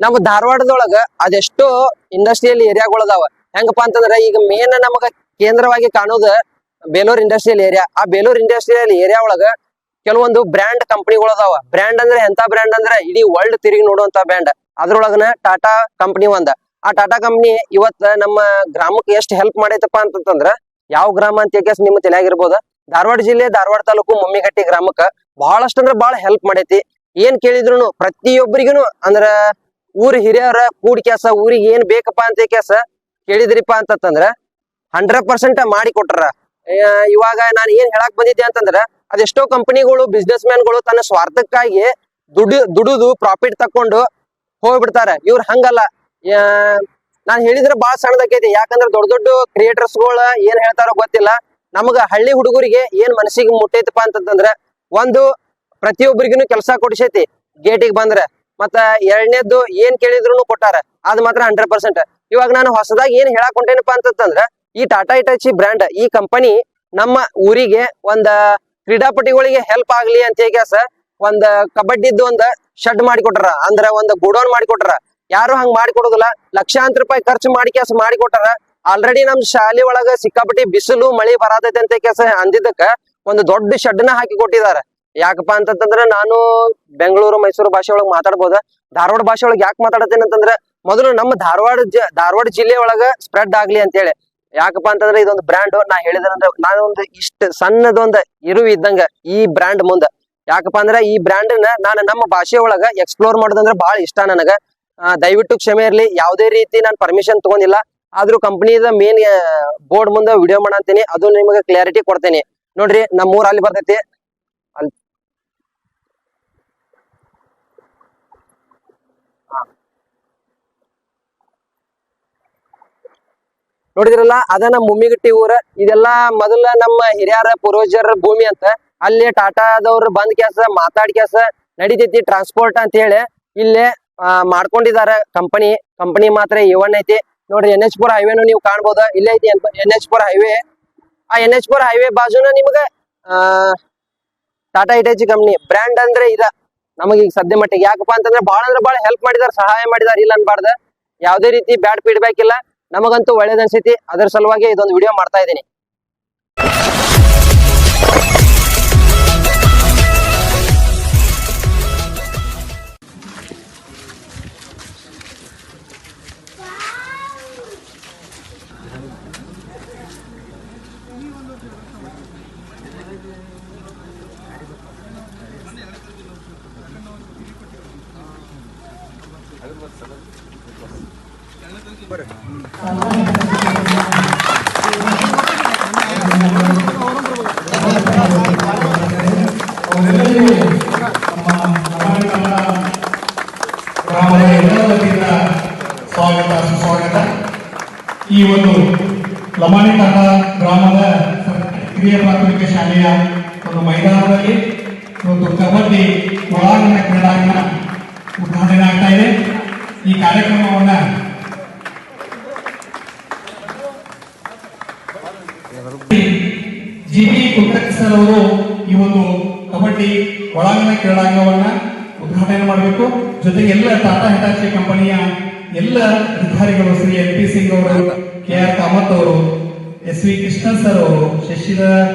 ನಮ್ಮ ಧಾರವಾಡದೊಳಗ ಅದೆಷ್ಟೋ ಇಂಡಸ್ಟ್ರಿಯಲ್ ಏರಿಯಾಗಳು ಅದಾವ. ಹೆಂಗಪ್ಪ ಅಂತಂದ್ರ ಈಗ ಮೇನ್ ನಮಗ ಕೇಂದ್ರವಾಗಿ ಕಾಣೋದು ಬೇಲೂರ್ ಇಂಡಸ್ಟ್ರಿಯಲ್ ಏರಿಯಾ ಆ ಬೇಲೂರ್ ಇಂಡಸ್ಟ್ರಿಯಲ್ ಏರಿಯಾ ಒಳಗ ಕೆಲವೊಂದು ಬ್ರ್ಯಾಂಡ್ ಕಂಪ್ನಿಗಳದಾವ ಬ್ರ್ಯಾಂಡ್ ಅಂದ್ರೆ ಎಂತ ಬ್ರ್ಯಾಂಡ್ ಅಂದ್ರೆ ಇಡೀ ವರ್ಲ್ಡ್ ತಿರುಗಿ ನೋಡುವಂತ ಬ್ರ್ಯಾಂಡ್ ಅದ್ರೊಳಗನ ಟಾಟಾ ಕಂಪನಿ ಒಂದ. ಆ ಟಾಟಾ ಕಂಪನಿ ಇವತ್ತ ನಮ್ಮ ಗ್ರಾಮಕ್ಕೆ ಎಷ್ಟು ಹೆಲ್ಪ್ ಮಾಡೈತಪ್ಪ ಅಂತಂದ್ರ ಯಾವ ಗ್ರಾಮ ಅಂತ ಕೇಸ್ ನಿಮ್ಮ ತಲೆಯಾಗಿರ್ಬೋದ? ಧಾರವಾಡ ಜಿಲ್ಲೆ, ಧಾರವಾಡ ತಾಲೂಕು ಮಮ್ಮಿಗಟ್ಟಿ ಗ್ರಾಮಕ್ಕ ಬಹಳಷ್ಟು ಅಂದ್ರೆ ಬಹಳ ಹೆಲ್ಪ್ ಮಾಡೈತಿ. ಏನ್ ಕೇಳಿದ್ರು ಪ್ರತಿಯೊಬ್ಬರಿಗೂ ಅಂದ್ರ ಊರ್ ಹಿರಿಯರ ಕೂಡ್ ಕೆಲಸ, ಊರಿಗೆ ಏನ್ ಬೇಕಪ್ಪ ಅಂತ ಕೇಸ ಕೇಳಿದ್ರಿಪ್ಪ ಅಂತಂದ್ರ ಹಂಡ್ರೆಡ್ ಪರ್ಸೆಂಟ್ ಮಾಡಿ ಕೊಟ್ರ. ಇವಾಗ ನಾನು ಏನ್ ಹೇಳಕ್ ಬಂದಿದ್ದೆ ಅಂತಂದ್ರ ಅದೆಷ್ಟೋ ಕಂಪನಿಗಳು ಬಿಸ್ನೆಸ್ ಮ್ಯಾನ್ಗಳು ತನ್ನ ಸ್ವಾರ್ಥಕ್ಕಾಗಿ ದುಡಿ, ದುಡಿದು ಪ್ರಾಫಿಟ್ ತಕೊಂಡು ಹೋಗ್ಬಿಡ್ತಾರ. ಇವ್ರ ಹಂಗಲ್ಲ. ನಾನು ಹೇಳಿದ್ರೆ ಬಾಳ ಸಣ್ಣದಕ್ಕೈತಿ ಯಾಕಂದ್ರೆ ದೊಡ್ಡ ದೊಡ್ಡ ಕ್ರಿಯೇಟರ್ಸ್ಗಳು ಏನ್ ಹೇಳ್ತಾರೋ ಗೊತ್ತಿಲ್ಲ. ನಮಗ ಹಳ್ಳಿ ಹುಡುಗರಿಗೆ ಏನ್ ಮನಸ್ಸಿಗೆ ಮುಟ್ಟೈತಪ್ಪ ಅಂತಂದ್ರ ಒಂದು ಪ್ರತಿಯೊಬ್ಬರಿಗೂ ಕೆಲಸ ಕೊಡಿಸೈತಿ. ಗೇಟಿಗೆ ಬಂದ್ರೆ. ಮತ್ತ ಎರಡನೇದ್ದು ಏನ್ ಕೇಳಿದ್ರು ಕೊಟ್ಟಾರ. ಅದ್ ಮಾತ್ರ ಹಂಡ್ರೆಡ್ ಪರ್ಸೆಂಟ್ ಇವಾಗ ನಾನು ಹೊಸದಾಗಿ ಏನ್ ಹೇಳಕ್ ಹೊಂಟೇನಪ್ಪ ಅಂತಂದ್ರ ಈ ಟಾಟಾ ಇಟಚಿ ಬ್ರ್ಯಾಂಡ್ ಈ ಕಂಪನಿ ನಮ್ಮ ಊರಿಗೆ ಒಂದ ಕ್ರೀಡಾಪಟುಗಳಿಗೆ ಹೆಲ್ಪ್ ಆಗ್ಲಿ ಅಂತ ಹೇಗ್ಯಾಸ ಒಂದ್ ಕಬಡ್ಡಿದ್ದು ಒಂದ್ ಶೆಡ್ ಮಾಡಿಕೊಟ್ರ ಅಂದ್ರ ಒಂದ್ ಗೋಡೌನ್ ಮಾಡಿಕೊಟ್ರ ಯಾರು ಹಂಗ್ ಮಾಡಿಕೊಡೋದಿಲ್ಲ ಲಕ್ಷಾಂತರ ರೂಪಾಯಿ ಖರ್ಚು ಮಾಡಿ ಕೆಲಸ ಮಾಡಿಕೊಟ್ಟಾರ ಆಲ್ರೆಡಿ ನಮ್ ಶಾಲೆ ಒಳಗ ಸಿಕ್ಕಾಪಟ್ಟಿ ಬಿಸಿಲು, ಮಳಿ ಬರಾದೈತೆ ಅಂತ ಕೆಲಸ ಅಂದಿದ್ದಕ್ಕ, ಒಂದು ದೊಡ್ಡ ಶೆಡ್ನ ಹಾಕಿ ಕೊಟ್ಟಿದಾರ. ಯಾಕಪ್ಪ ಅಂತಂದ್ರ ನಾನು ಬೆಂಗಳೂರು ಮೈಸೂರು ಭಾಷೆ ಒಳಗ್ ಮಾತಾಡ್ಬೋದ? ಧಾರವಾಡ ಭಾಷೆ ಒಳಗ್ ಯಾಕೆ ಮಾತಾಡತೇನೆ ಅಂತಂದ್ರ ಮೊದಲು ನಮ್ಮ ಧಾರವಾಡ ಧಾರವಾಡ ಜಿಲ್ಲೆ ಒಳಗ ಸ್ಪ್ರೆಡ್ ಆಗ್ಲಿ ಅಂತ ಹೇಳಿ ಯಾಕಪ್ಪ ಅಂತಂದ್ರೆ ಇದೊಂದು ಬ್ರ್ಯಾಂಡ್ ನಾ ಹೇಳಿದ್ರಂದ್ರೆ ನಾನು ಒಂದು ಇಷ್ಟ ಸಣ್ಣದೊಂದು ಇರುವಿ ಇದ್ದಂಗ ಈ ಬ್ರ್ಯಾಂಡ್ ಮುಂದ. ಯಾಕಪ್ಪ ಅಂದ್ರೆ ಈ ಬ್ರ್ಯಾಂಡ್ ನಾನು ನಮ್ಮ ಭಾಷೆ ಒಳಗ ಎಕ್ಸ್ಪ್ಲೋರ್ ಮಾಡೋದಂದ್ರೆ ಬಹಳ ಇಷ್ಟ ನನಗ. ದಯವಿಟ್ಟು ಕ್ಷಮೆ ಇರ್ಲಿ. ಯಾವುದೇ ರೀತಿ ನಾನು ಪರ್ಮಿಷನ್ ತಗೊಂಡಿಲ್ಲ, ಆದ್ರೂ ಕಂಪ್ನಿದ ಮೇನ್ ಬೋರ್ಡ್ ಮುಂದೆ ವಿಡಿಯೋ ಮಾಡಂತೀನಿ. ಅದು ನಿಮಗೆ ಕ್ಲಾರಿಟಿ ಕೊಡ್ತೇನೆ. ನೋಡ್ರಿ ನಮ್ಮ ಊರ್ ಅಲ್ಲಿ ಬರ್ತೈತಿ ಅಲ್ಲಿ ಹಾ. ನೋಡಿದ್ರಲ್ಲ ಅದ ನಮ್ಮ ಮುಮ್ಮಿಗಟ್ಟಿ ಊರ, ಇದೆಲ್ಲ ಮೊದಲ ನಮ್ಮ ಹಿರಿಯರ ಪೂರ್ವಜರ ಭೂಮಿ ಅಂತ. ಅಲ್ಲಿ ಟಾಟಾದವ್ರು ಬಂದ್ ಕೆಲಸ, ಮಾತಾಡ್ ಕೆಲಸ ನಡಿತೈತಿ ಟ್ರಾನ್ಸ್ಪೋರ್ಟ್ ಅಂತ ಹೇಳಿ. ಇಲ್ಲೇ ಮಾಡ್ಕೊಂಡಿದಾರ ಕಂಪನಿ ಕಂಪನಿ ಮಾತ್ರ ಇವನ್ ಐತಿ. ನೋಡ್ರಿ ಎನ್ ಎಚ್ ಪುರ ಹೈವೇನು ನೀವು ಕಾಣ್ಬೋದ? ಇಲ್ಲೇ ಐತಿ ಎನ್ ಎಚ್ ಪುರ ಹೈವೇ ಆ ಎನ್ ಎಚ್ ಪುರ ಹೈವೇ ಬಾಜುನ ನಿಮ್ಗ ಟಾಟಾ ಇಟೈಚಿ ಕಂಪ್ನಿ ಬ್ರ್ಯಾಂಡ್ ಅಂದ್ರೆ ಇದ. ನಮಗೆ ಈಗ ಸದ್ಯ ಮಟ್ಟಿಗೆ ಯಾಕಪ್ಪ ಅಂತಂದ್ರೆ ಬಹಳ ಅಂದ್ರೆ ಬಹಳ ಹೆಲ್ಪ್ ಮಾಡಿದಾರ, ಸಹಾಯ ಮಾಡಿದಾರ, ಇಲ್ಲ ಅನ್ಬಾರ್ದ. ಯಾವುದೇ ರೀತಿ ಬ್ಯಾಡ್ ಫೀಡ್ಬ್ಯಾಕ್ ಇಲ್ಲ, ನಮಗಂತೂ ಒಳ್ಳೇದ್ ಅದರ ಅದ್ರ ಸಲುವಾಗಿ ಇದೊಂದು ವಿಡಿಯೋ ಮಾಡ್ತಾ ಇದ್ದೀನಿ. ಸ್ವಾಗತ ಸುಸ್ವಾಗತ ಈ ಒಂದು ಲಮಾಣಿ ಗ್ರಾಮದ ಹಿರಿಯ ಪ್ರಾಥಮಿಕ ಶಾಲೆಯ ಒಂದು ಮೈದಾನದಲ್ಲಿ ಒಂದು ಕಬಡ್ಡಿ ಒಳಾಂಗಣ ಕ್ರೀಡಾಂಗಣ ಉದ್ಘಾಟನೆ ಆಗ್ತಾ ಇದೆ. ಈ ಕಾರ್ಯಕ್ರಮವನ್ನ ಜಿ ಬಿ ಅವರು ಈ ಒಂದು ಕಬಡ್ಡಿ ಒಳಾಂಗಣ ಕ್ರೀಡಾಂಗವನ್ನ ಉದ್ಘಾಟನೆ ಮಾಡಬೇಕು. ಜೊತೆಗೆ ಎಲ್ಲ ಟಾಟಾ ಹಿಟಾಚಿ ಕಂಪನಿಯ ಎಲ್ಲ ಅಧಿಕಾರಿಗಳು, ಶ್ರೀ ಎಲ್ ಪಿ ಸಿಂಗ್ ಅವರು ಕೆ ಆರ್ ಕಾಮತ್ ಅವರು ಎಸ್ ವಿ ಕೃಷ್ಣನ್ ಸರ್ ಅವರು ಶಶಿಧರ್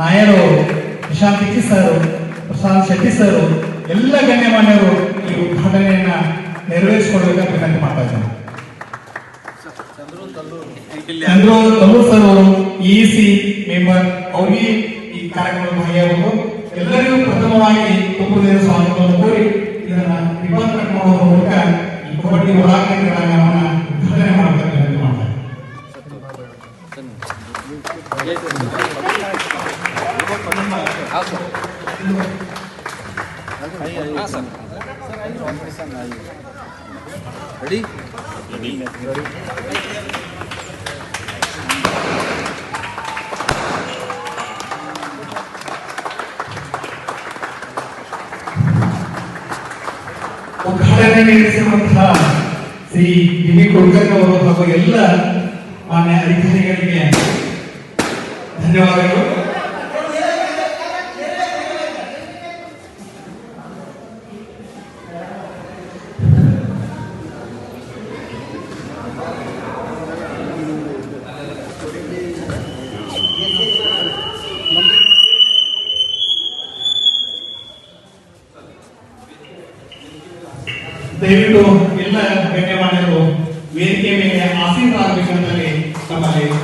ನಾಯರ್ ಅವರು ಪ್ರಶಾಂತ್ ಸರ್ ಪ್ರಶಾಂತ್ ಶೆಟ್ಟಿ ಸರ್ ಎಲ್ಲ ಗಣ್ಯಮಾನ್ಯರು ಈ ಉದ್ಘಾಟನೆಯನ್ನ ನೆರವೇರಿಸಿಕೊಡ್ಬೇಕಂತ ವಿನಂತಿ ಮಾಡ್ತಾ ಇದ್ದೀನಿ. ಚಂದ್ರು ತಲ್ಲೂರ್ ಸರ್ ಅವರು ಇಸಿ ಮೆಂಬರ್ ಅವ್ರಿಗೆ ಈ ಕಾರ್ಯಕ್ರಮ ಭಾಗಿಯಾಗಬೇಕು ಎಲ್ಲರಿಗೂ ಪ್ರಥಮವಾಗಿ ತುಂಬುವುದೇ ಸ್ವಾಗತವನ್ನು ಕೋರಿ ಇದನ್ನ ರಿಬನ್ ಮಾಡುವ ಮೂಲಕ ಈ ಕಬಡ್ಡಿ ಒಳಾಂಗಣ ಕ್ರೀಡಾಂಗಣವನ್ನು ಉದ್ಘಾಟನೆ ಮಾಡಬೇಕು ಮಾಡ್ತಾರೆ ಉದ್ಘಾಟನೆ ನಡೆಸಿರುವಂತಹ ಶ್ರೀ ಡಿ ವಿ ಕುಲಕರ್ಣಿ ಅವರು ಹಾಗೂ ಎಲ್ಲ ಮಾನ್ಯ ಅಧಿಕಾರಿಗಳಿಗೆ ಧನ್ಯವಾದಗಳು.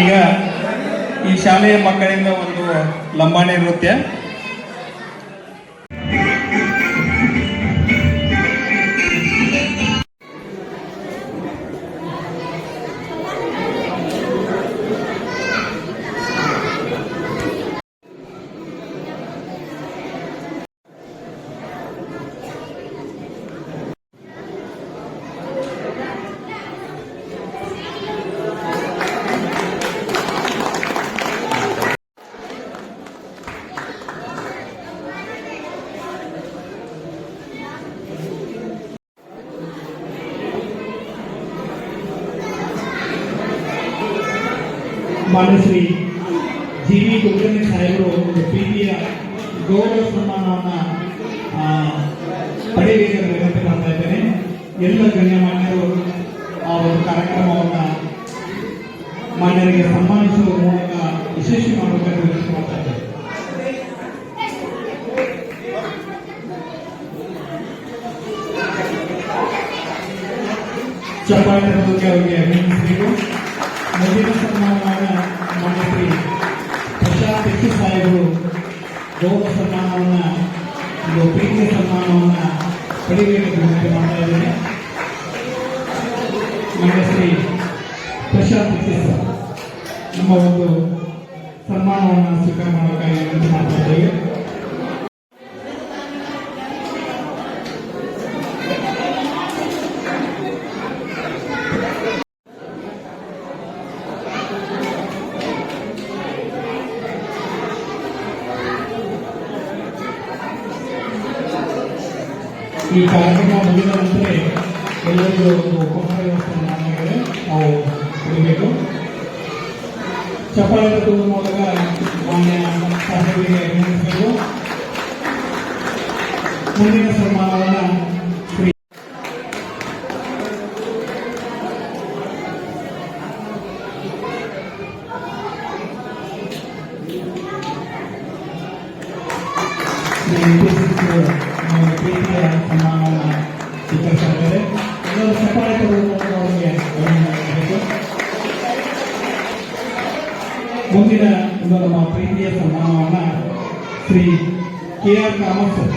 ಈಗ ಈ ಶಾಲೆಯ ಮಕ್ಕಳಿಂದ ಒಂದು ಲಂಬಾಣಿ ನೃತ್ಯ. ಮಾನ್ಯ ಶ್ರೀ ಜಿ ವಿ ಕುಲಕರ್ಣಿ ಸಾಹೇಬರು ಒಂದು ಪ್ರೀತಿಯ ಗೌರವ ಸನ್ಮಾನವನ್ನ ಆ, ಪಡೆಯಬೇಕೆಂದು ವಿನಂತಿ ಮಾಡ್ತಾ ಇದ್ದೇನೆ. ಎಲ್ಲ ಗಣ್ಯಮಾನ್ಯರು ಆ ಒಂದು ಕಾರ್ಯಕ್ರಮವನ್ನ ಮಾನ್ಯರಿಗೆ ಸನ್ಮಾನಿಸುವ ಮೂಲಕ ವಿಶೇಷ ಮಾಡಬೇಕೆಂದು ವಿನಂತಿ ಮಾಡ್ತಾ ಇದ್ದೇನೆ. ಚಪ್ಪಾಳೆ ಅವರಿಗೆ ಅಭಿನಂದಿಸಬೇಕು ಮುಂದಿನ ಸನ್ಮಾನವನ್ನು ಮಾನ್ಯ ಶ್ರೀ ಪ್ರಶಾಂತ್ ಎಚ್ಚು ಸಾಹೇಬರು ಗೌರವ ಸನ್ಮಾನವನ್ನು, ಒಂದು ಪ್ರೀತಿಯ ಸನ್ಮಾನವನ್ನು ಪಡೆಯಬೇಕು ವಿನಂತಿ ಮಾಡ್ತಾ ಇದ್ದೇನೆ. ಮಾನ್ಯ ಶ್ರೀ ಪ್ರಶಾಂತ್ ಸರ್. ನಮ್ಮ ಒಂದು ಸನ್ಮಾನವನ್ನು ಸ್ವೀಕಾರ ಮಾಡಬೇಕಾಗಿ ವಿನಂತಿ ಮಾಡ್ತಾ ಇದ್ದೇವೆ. ಈ ಕಾರ್ಯಕ್ರಮ ಮುಗಿದ ನಂತರ ಎಲ್ಲರಿಗೂ ಒಂದು ಉಪಹಾರ ವ್ಯವಸ್ಥೆ ನಾವು ಕೊಡಬೇಕು. ಚಪ್ಪಾಳೆ ಮೂಲಕ Shri K R Kamath sir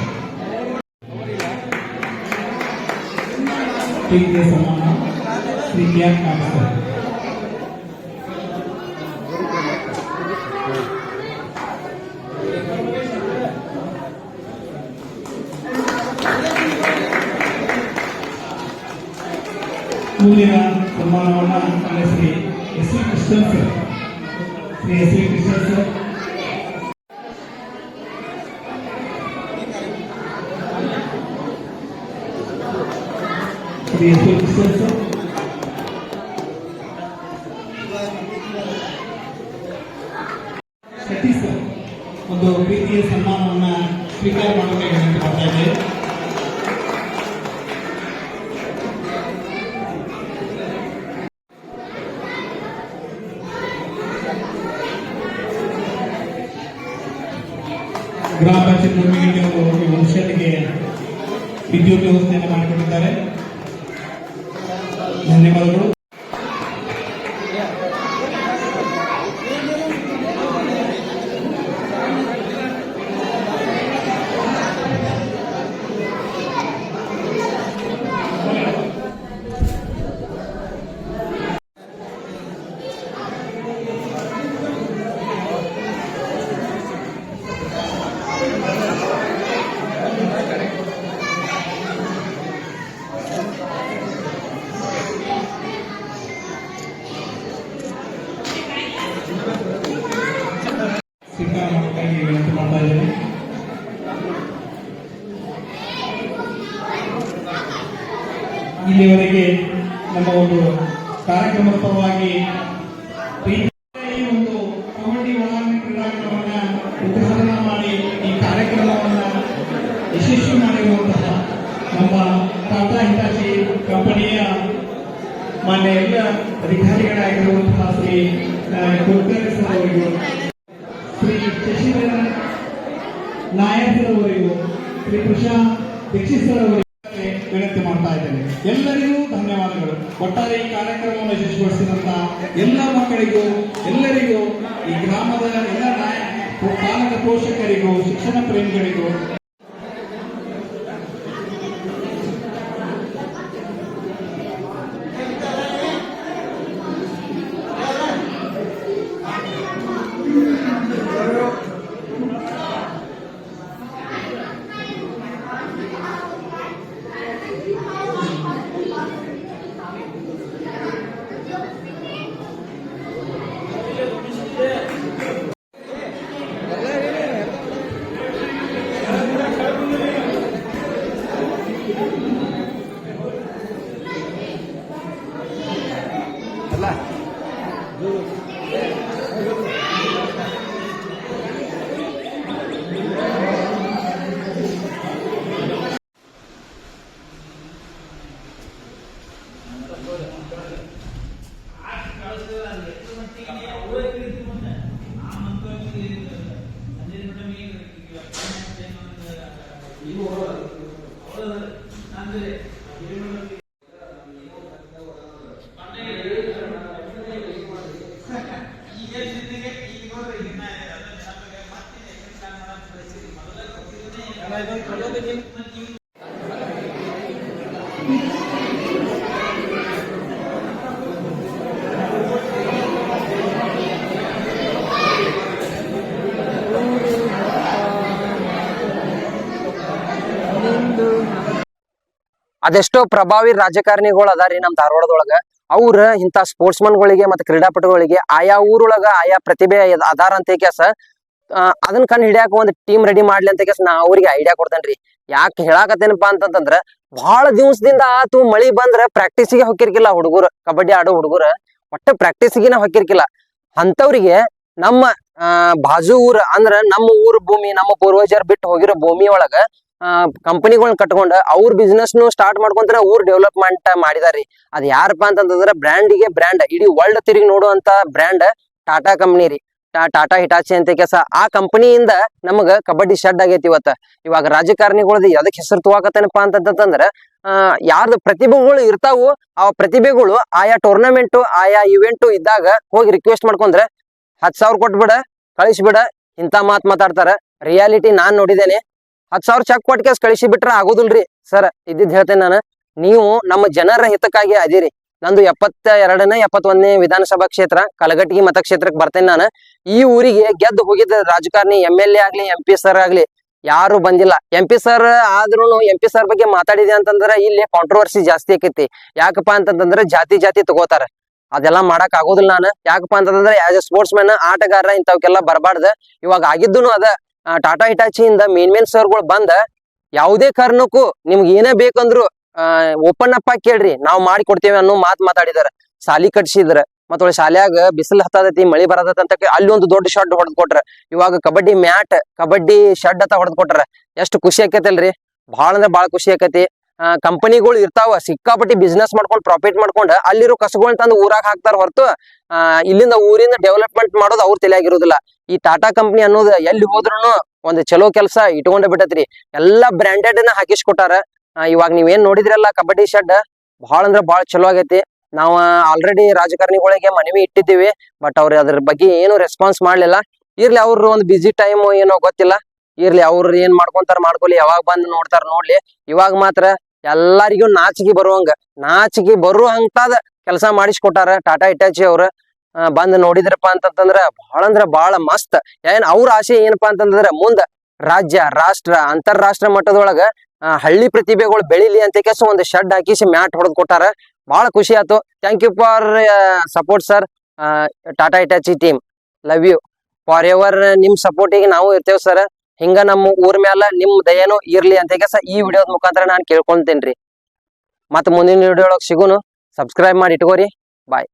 ಪ್ರೀತಿಯ ಸನ್ಮಾನ Shri K R Kamath sir ಮುಂದಿನ ಸನ್ಮಾನವನ್ನ ಮಾನ್ಯ Shri S V Krishnan sir Shri S V Krishnan sir Krishnan sir Shetty sir ಒಂದು ಪ್ರೀತಿಯ ಸನ್ಮಾನವನ್ನ ಸ್ವೀಕಾರ ಮಾಡಬೇಕಾಗಿ ವಿನಂತಿ ಮಾಡ್ತಾ ಗ್ರಾಮ ಪಂಚಾಯತ್ ಈ ಒಂದು ವಿದ್ಯುತ್ ವ್ಯವಸ್ಥೆಯನ್ನು ಮಾಡಿಕೊಂಡಿದ್ದಾರೆ. ಧನ್ಯವಾದಗಳು ಕಾರ್ಯಕ್ರಮದ ಪರವಾಗಿ ಒಂದು ಈ ಕಾರ್ಯಕ್ರಮವನ್ನ ಯಶಸ್ವಿ ಮಾಡಿರುವಂತಹ ನಮ್ಮ ಕಂಪನಿಯ ಮಾನ್ಯ ಅಧಿಕಾರಿಗಳಾಗಿರುವಂತಹ ಶ್ರೀ ಶ್ರೀ ಶಶಿಧರ ಅವರಿಗೂ, ಶ್ರೀ ಎಲ್ಲರಿಗೂ ಧನ್ಯವಾದಗಳು. ಒಟ್ಟಾರೆ ಈ ಕಾರ್ಯಕ್ರಮವನ್ನು ಯಶಸ್ವಿಗೊಳಿಸಿದಂತ ಎಲ್ಲ ಮಕ್ಕಳಿಗೂ, ಎಲ್ಲರಿಗೂ, ಈ ಗ್ರಾಮದ ಎಲ್ಲ ನಾಯಕ, ಪಾಲಕ ಪೋಷಕರಿಗೂ, ಶಿಕ್ಷಣ ಪ್ರೇಮಿಗಳಿಗೂ 그 남들의 아, 이름을 ಅದೆಷ್ಟೋ ಪ್ರಭಾವಿ ರಾಜಕಾರಣಿಗಳು ಅದಾರಿ ನಮ್ ಧಾರವಾಡದೊಳಗ. ಅವ್ರ ಇಂತ ಸ್ಪೋರ್ಟ್ಸ್ ಮನ್ಗಳಿಗೆ ಮತ್ತೆ ಕ್ರೀಡಾಪಟುಗಳಿಗೆ ಆಯಾ ಊರೊಳಗ ಆಯಾ ಪ್ರತಿಭೆ ಅದ- ಅದಾರ ಅಂತ ಕೇಸ ಅದನ್ನ ಕಂಡು ಹಿಡಿಯಾಕ ಒಂದ್ ಟೀಮ್ ರೆಡಿ ಮಾಡ್ಲಿ ಅಂತ ಕೇಸ ನಾ ಅವ್ರಿಗೆ ಐಡಿಯಾ ಕೊಡ್ತೇನ್ರಿ ಯಾಕೆ ಹೇಳಾಕತ್ತೇನಪ್ಪಾ ಅಂತಂದ್ರ ಬಹಳ ದಿವಸದಿಂದ ಆತು ಮಳಿ ಬಂದ್ರ ಪ್ರಾಕ್ಟೀಸಿಗೆ ಹೊಕ್ಕಿರ್ಕಿಲ್ಲ ಹುಡುಗರು, ಕಬಡ್ಡಿ ಆಡೋ ಹುಡುಗರು, ಒಟ್ಟ ಪ್ರಾಕ್ಟೀಸಿಗೆನ ಹೊಕ್ಕಿರ್ಕಿಲ್ಲ. ಅಂತವ್ರಿಗೆ ನಮ್ಮ ಬಾಜು ಊರ ಅಂದ್ರ ನಮ್ಮ ಊರ್ ಭೂಮಿ, ನಮ್ಮ ಪೂರ್ವಜರ್ ಬಿಟ್ಟು ಹೋಗಿರೋ ಭೂಮಿ ಒಳಗ ಕಂಪನಿಗಳನ್ನ ಕಟ್ಕೊಂಡ ಅವ್ರ ಬಿಸ್ನೆಸ್ ನು ಸ್ಟಾರ್ಟ್ ಮಾಡ್ಕೊಂತಾರೆ ಊರ್ ಡೆವಲಪ್ಮೆಂಟ್ ಮಾಡಿದಾರಿ ಅದ್ ಯಾರಪ್ಪ ಅಂತಂದ್ರ ಬ್ರ್ಯಾಂಡಿಗೆ ಬ್ರ್ಯಾಂಡ್ ಇಡೀ ವರ್ಲ್ಡ್ ತಿರುಗಿ ನೋಡುವಂತ ಬ್ರ್ಯಾಂಡ್ ಟಾಟಾ ಕಂಪ್ನಿ ರೀ. ಟಾಟಾ ಹಿಟಾಚಿ ಅಂತ ಕೆಲಸ. ಆ ಕಂಪನಿಯಿಂದ ನಮಗ ಕಬಡ್ಡಿ ಶೆಡ್ ಆಗೈತಿ ಇವತ್ತ. ಇವಾಗ ರಾಜಕಾರಣಿಗಳದ್ದು ಎದಕ್ ಹೆಸರು ತಗೋಕತ್ತೇನಪ್ಪ ಅಂತಂತಂದ್ರ ಆ, ಯಾರ್ದು ಪ್ರತಿಭೆಗಳು ಇರ್ತಾವು ಆ ಪ್ರತಿಭೆಗಳು ಆಯಾ ಟೂರ್ನಮೆಂಟ್ ಆಯಾ ಇವೆಂಟ್ ಇದ್ದಾಗ ಹೋಗಿ ರಿಕ್ವೆಸ್ಟ್ ಮಾಡ್ಕೊಂಡ್ರೆ ಹತ್ ಸಾವಿರ ಕೊಟ್ಬಿಡ, ಕಳಿಸ್ಬಿಡ, ಇಂತ ಮಾತ್ ಮಾತಾಡ್ತಾರ. ರಿಯಾಲಿಟಿ ನಾನ್ ನೋಡಿದ್ದೇನೆ. ಹತ್ ಸಾವಿರ ಚೆಕ್ ಕೊಟ್ಟು ಕೇಸ್ ಕಳಿಸಿ ಬಿಟ್ರ ಆಗೋದಿಲ್ರಿ. ಸರ್, ಇದ್ದಿದ್ ಹೇಳ್ತೇನೆ ನಾನು. ನೀವು ನಮ್ಮ ಜನರ ಹಿತಕ್ಕಾಗಿ ಅದಿರಿ. ನಂದು ಎಪ್ಪತ್ತ ಎರಡನೇ ಎಪ್ಪತ್ತೊಂದನೇ ವಿಧಾನಸಭಾ ಕ್ಷೇತ್ರ ಕಲಗಟ್ಟಿಗೆ ಮತಕ್ಷೇತ್ರಕ್ಕೆ ಬರ್ತೇನೆ ನಾನು. ಈ ಊರಿಗೆ ಗೆದ್ದು ಹೋಗಿದ್ದ ರಾಜಕಾರಣಿ ಎಂ ಎಲ್ ಎ ಆಗ್ಲಿ, ಎಂ ಪಿ ಸರ್ ಆಗ್ಲಿ, ಯಾರು ಬಂದಿಲ್ಲ. ಎಂ ಪಿ ಸರ್ ಆದ್ರೂ ಎಂ ಪಿ ಸರ್ ಬಗ್ಗೆ ಮಾತಾಡಿದೆ ಅಂತಂದ್ರ ಇಲ್ಲಿ ಕಾಂಟ್ರವರ್ಸಿ ಜಾಸ್ತಿ ಆಕೈತಿ. ಯಾಕಪ್ಪ ಅಂತಂದ್ರ ಜಾತಿ ಜಾತಿ ತಗೋತಾರ. ಅದೆಲ್ಲ ಮಾಡಕ್ ಆಗೋದಿಲ್ಲ ನಾನು. ಯಾಕಪ್ಪ ಅಂತಂದ್ರೆ ಆಸ್ ಎ ಸ್ಪೋರ್ಟ್ಸ್ ಮ್ಯಾನ್ ಆಟಗಾರ ಇಂಥವಕ್ಕೆಲ್ಲ ಬರಬಾರ್ದು. ಇವಾಗ ಆಗಿದ್ದು ಅದ. ಟಾಟಾ ಹಿಟಾಚಿಯಿಂದ ಮೇನ್ ಮೇನ್ ಸರ್ಗಳು ಬಂದ ಯಾವುದೇ ಕಾರಣಕ್ಕೂ ನಿಮ್ಗೆ ಏನೇ ಬೇಕಂದ್ರು ಓಪನ್ ಅಪ್ ಆಗಿ ಕೇಳ್ರಿ, ನಾವು ಮಾಡಿ ಕೊಡ್ತೇವೆ ಅನ್ನೋ ಮಾತ್ ಮಾತಾಡಿದಾರೆ. ಸಾಲಿ ಕಟ್ಸಿದ್ರ, ಮತ್ತೊಳ್ಳೆ ಶಾಲ್ಯಾಗ ಬಿಸಿಲು ಹತ್ತದತಿ ಮಳಿ ಬರದತ್ತ ಅಂತ ಅಲ್ಲಿ ಒಂದು ದೊಡ್ಡ ಶೆಡ್ ಹೊಡೆದ್ ಕೊಟ್ರ. ಇವಾಗ ಕಬಡ್ಡಿ ಮ್ಯಾಟ್, ಕಬಡ್ಡಿ ಶೆಡ್ ಅಂತ ಹೊಡೆದ್ ಕೊಟ್ರ. ಎಷ್ಟು ಖುಷಿ ಆಕೈತಲ್ರಿ? ಬಹಳ ಅಂದ್ರೆ ಬಹಳ ಖುಷಿ ಆಕೈತಿ. ಕಂಪನಿಗಳು ಇರ್ತಾವ, ಸಿಕ್ಕಾಪಟ್ಟಿ ಬಿಸ್ನೆಸ್ ಮಾಡ್ಕೊಂಡು ಪ್ರಾಫಿಟ್ ಮಾಡ್ಕೊಂಡು ಅಲ್ಲಿರೋ ಕಸಗಳನ್ನ ತಂದು ಊರಾಗ ಹಾಕ್ತಾರ ಹೊರತು ಇಲ್ಲಿಂದ ಊರಿಂದ ಡೆವಲಪ್ಮೆಂಟ್ ಮಾಡೋದು ಅವ್ರ ತಲೆಯಾಗಿರೋದಿಲ್ಲ. ಈ ಟಾಟಾ ಕಂಪ್ನಿ ಅನ್ನೋದು ಎಲ್ಲಿ ಹೋದ್ರುನು ಒಂದು ಚಲೋ ಕೆಲಸ ಇಟ್ಕೊಂಡ ಬಿಟ್ಟತ್ರಿ. ಎಲ್ಲಾ ಬ್ರಾಂಡೆಡ್ನ ಹಾಕಿಸ್ಕೊಟ್ಟಾರ. ಇವಾಗ ಇವಾಗ ನೀವೇನ್ ನೋಡಿದ್ರಲ್ಲ, ಕಬಡ್ಡಿ ಶೆಡ್ ಬಹಳ ಅಂದ್ರ ಬಹಳ ಚಲೋ ಆಗೈತಿ. ನಾವು ಆಲ್ರೆಡಿ ರಾಜಕಾರಣಿಗಳಿಗೆ ಮನವಿ ಇಟ್ಟಿದ್ದೀವಿ ಬಟ್ ಅವ್ರ ಅದ್ರ ಬಗ್ಗೆ ಏನು ರೆಸ್ಪಾನ್ಸ್ ಮಾಡ್ಲಿಲ್ಲ. ಇರ್ಲಿ ಅವ್ರ ಒಂದು ಬಿಸಿ ಟೈಮ್ ಏನೋ ಗೊತ್ತಿಲ್ಲ. ಇರ್ಲಿ ಅವ್ರ ಏನ್ ಮಾಡ್ಕೊಂತಾರ ಮಾಡ್ಕೊಲಿ ಯಾವಾಗ ಬಂದ್ ನೋಡ್ತಾರ ನೋಡ್ಲಿ. ಇವಾಗ ಮಾತ್ರ ಎಲ್ಲಾರಿಗೂ ನಾಚಿಕೆ ಬರುವಂಗ, ನಾಚಿಕೆ ಅಂತದ ಕೆಲಸ ಮಾಡಿಸ್ಕೊಟ್ಟಾರ ಟಾಟಾ ಇಟಾಚಿ ಅವ್ರ. ಬಂದ್ ನೋಡಿದ್ರಪ್ಪ ಅಂತಂದ್ರ ಬಹಳ ಅಂದ್ರ ಬಹಳ ಮಸ್ತ್. ಏನ್ ಅವ್ರ ಆಸೆ ಏನಪ್ಪಾ ಅಂತಂದ್ರ ಮುಂದ ರಾಜ್ಯ, ರಾಷ್ಟ್ರ, ಅಂತಾರಾಷ್ಟ್ರ ಮಟ್ಟದೊಳಗ ಹಳ್ಳಿ ಪ್ರತಿಭೆಗಳು ಬೆಳಿಲಿ ಅಂತ ಕೇಸ ಒಂದು ಶೆಡ್ ಹಾಕಿಸಿ ಮ್ಯಾಟ್ ಹೊಡೆದ್ ಕೊಟ್ಟಾರ. ಬಹಳ ಖುಷಿ ಆಯ್ತು thank you for support sir Tata Hitachi team love you forever ನಿಮ್ ಸಪೋರ್ಟಿಗೆ ನಾವು ಇರ್ತೇವೆ ಸರ್ ಹಿಂಗ ನಮ್ಮ ಊರ್ ಮ್ಯಾಲ ನಿಮ್ ದಯನು ಇರ್ಲಿ ಅಂತ ಕೆಸ ಈ ವಿಡಿಯೋದ ಮುಖಾಂತರ ನಾನು ಕೇಳ್ಕೊಂತೇನ್ರಿ ಮತ್ತ ಮುಂದಿನ ವಿಡಿಯೋ ಒಳಗೆ ಸಿಗುನು. ಸಬ್ಸ್ಕ್ರೈಬ್ ಮಾಡಿ ಇಟ್ಕೋರಿ. ಬಾಯ್